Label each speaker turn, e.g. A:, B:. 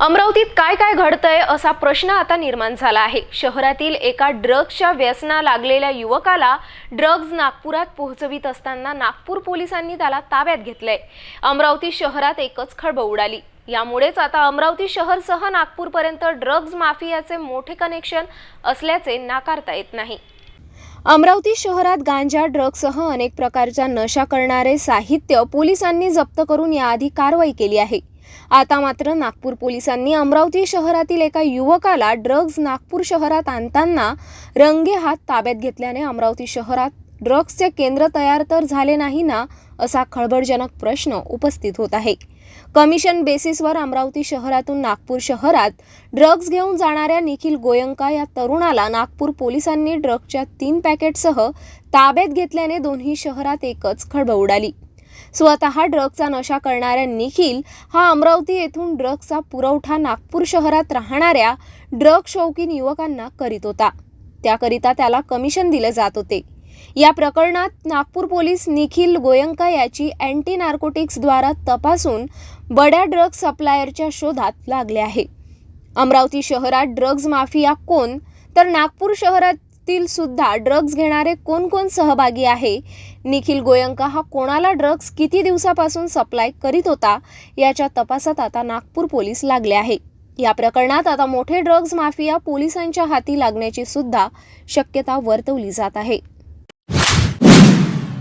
A: अमरावतीत काय काय घडतंय असा प्रश्न आता निर्माण झाला आहे. शहरातील एका ड्रग्सच्या व्यसना लागलेल्या युवकाला ड्रग्ज नागपुरात पोहोचवित असताना नागपूर पोलिसांनी त्याला ताब्यात घेतलंय. अमरावती शहरात एकच खळबळ उडाली. यामुळेच आता अमरावती शहरसह नागपूरपर्यंत ड्रग्ज माफियाचे मोठे कनेक्शन असल्याचे नाकारता येत नाही. अमरावती शहरात गांजा ड्रग्जसह अनेक प्रकारच्या नशा करणारे साहित्य पोलिसांनी जप्त करून याआधी कारवाई केली आहे. आता मात्र नागपूर पोलिसांनी अमरावती शहरातील एका युवकाला ड्रग्ज नागपूर शहरात आणताना रंगे हात ताब्यात घेतल्याने अमरावती शहरात ड्रग्जचे केंद्र तयार तर झाले नाही ना असा खळबळजनक प्रश्न उपस्थित होत आहे. कमिशन बेसिसवर अमरावती शहरातून नागपूर शहरात ड्रग्ज घेऊन जाणाऱ्या निखिल गोयंका या तरुणाला नागपूर पोलिसांनी ड्रग्जच्या तीन पॅकेटसह ताब्यात घेतल्याने दोन्ही शहरात एकच खळबळ उडाली. स्वतः ड्रगचा नशा करणाऱ्या निखिल हा अमरावती येथून ड्रग्जचा पुरवठा नागपूर शहरात राहणाऱ्या ड्रग शौकीन युवकांना करीत होता. त्याकरिता त्याला कमिशन दिले जात होते. या प्रकरणात नागपूर पोलीस निखिल गोयंका याची अँटी नार्कोटिक्सद्वारा तपासून बड्या ड्रग्ज सप्लायरच्या शोधात लागले आहे. अमरावती शहरात ड्रग्ज माफिया कोण? तर नागपूर शहरात शहरातील सुद्धा ड्रग्ज घेणारे कोण कोण सहभागी आहे? निखिल गोयंका हा कोणाला ड्रग्ज किती दिवसापासून सप्लाय करीत होता? याच्या तपासात आता नागपूर पोलीस लागले आहे. या प्रकरणात आता मोठे ड्रग्ज माफिया पोलिसांच्या हाती लागण्याची सुद्धा शक्यता वर्तवली जात आहे.